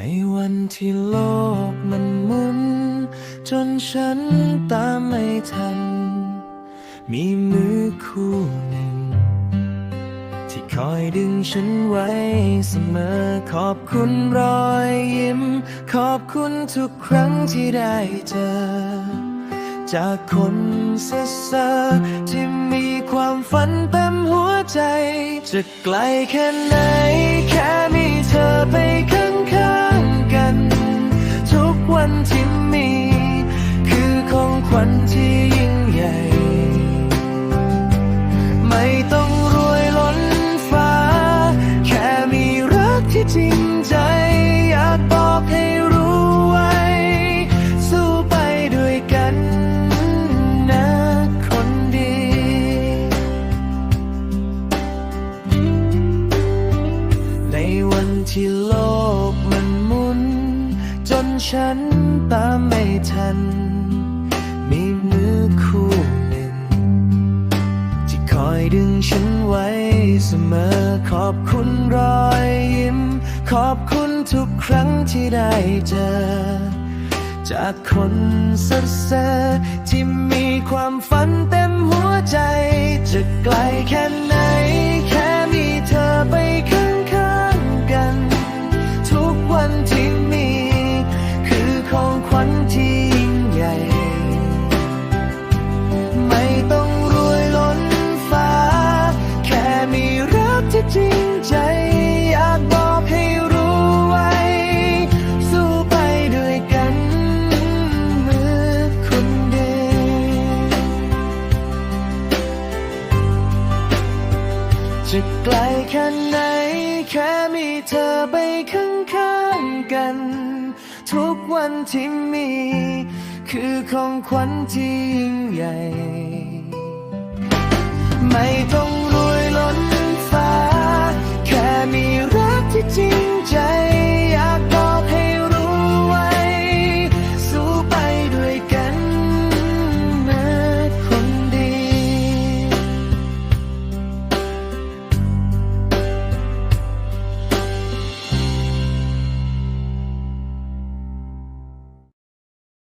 ในวันที่โลกมันหมุน จนฉันตามไม่ทัน มีมือคู่หนึ่ง ที่คอยดึงฉันไว้เสมอ ขอบคุณรอยยิ้ม ขอบคุณทุกครั้งที่ได้เจอ จากคนเซ่อที่มีความฝันเต็มหัวใจ จะไกลแค่ไหน แค่มีเธอไป วัญที่ยิ่งใหญ่ ไม่ต้องรวยล้นฟ้า แค่มีรักที่จริงใจ อยากบอกให้รู้ไว้ สู้ไปด้วยกันนะคนดี ในวันที่โลกมันหมุน จนฉันตามไม่ทัน มีมือคู่หนึ่ง ที่คอยดึงฉันไว้เสมอ ขอบคุณรอยยิ้ม ขอบคุณทุกครั้งที่ได้เจอ จากคนเซ่อที่มีความฝันเต็มหัวใจ จะไกลแค่ไหน จะไกลแค่ไหน แค่มีเธอไปข้างๆกัน ทุกวันที่มี คือของขวัญที่ยิ่งใหญ่ ไม่ต้อง